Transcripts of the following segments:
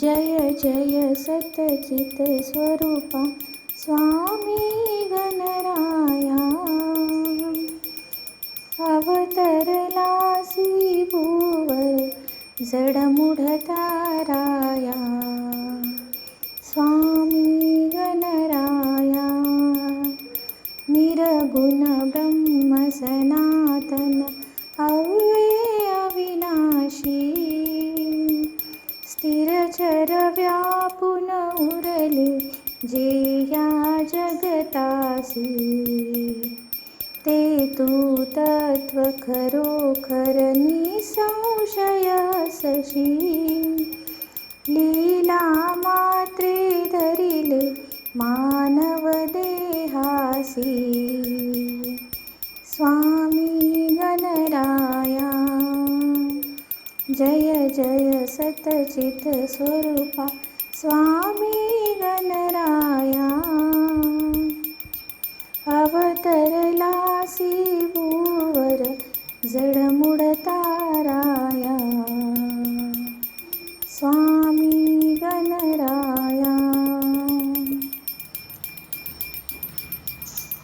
जय जय सतचित स्वरूपा स्वामी गणराया अवतरलासी भूवर जडमुढताराया स्वामी गणराया निरगुण ब्रह्म स्थिरचर व्यापुन उरले जे या जगतासी. ते तू तत्व खरोखर निसंशय सशी लीला जय जय सतचित स्वरूपा स्वामी गणराया। अवतरलासी भूवर जडमुडताराया स्वामी गणराया।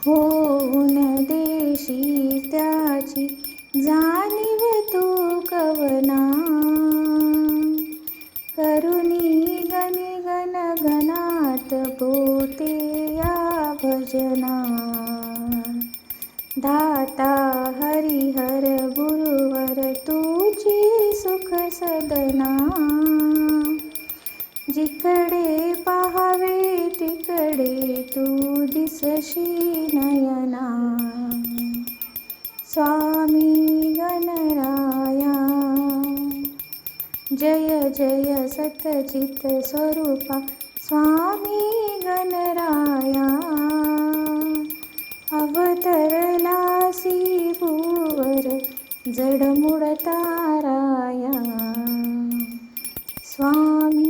होऊन देशी त्याची जाणीव भजना दाता हरिहर गुरुवर तुझी सुख सदना। जिकडे पाहावे तिकडे तू दिसशी नयना। स्वामी गणराया। जय जय सतचित स्वरूपा। स्वामी गणराया जडमुडताराया स्वामी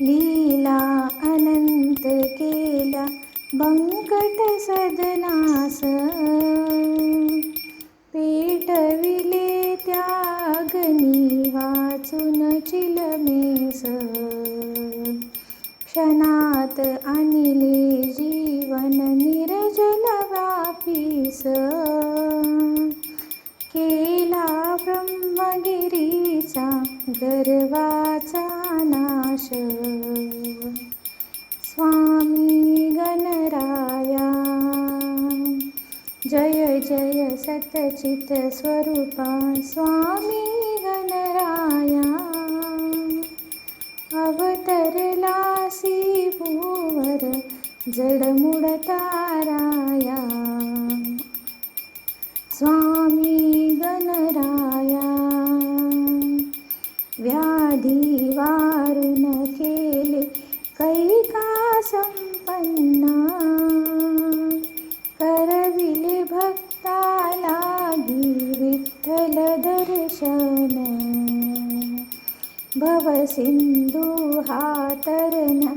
लीला अनंत केल्या बंकट सदनास। पेटविले त्यागनी वाचून चिलमेस। क्षणात आणले गर्वाचा नाश स्वामी गणराया जय जय सतचित स्वरूपा। स्वामी गणराया अवतरलासी भूवर जडमुडताराया व्याधी वारुण केले कैका संपन्ना करविले भक्ता लागी विठ्ठल दर्शन भवसिंधू हा तरण्या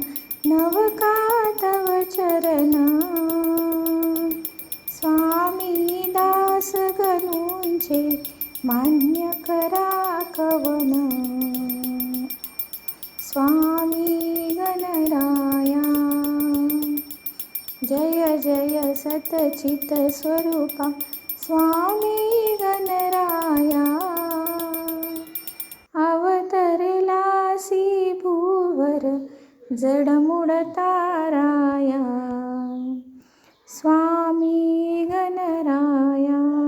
नवका तव चरण। स्वामी दास गणूंचे मान्य करा कवन स्वामी गणराया। जय जय सतचितस्वरूपा स्वामी गणराया। अवतरलासी भूवर जडमुडताराया स्वामी गणराया।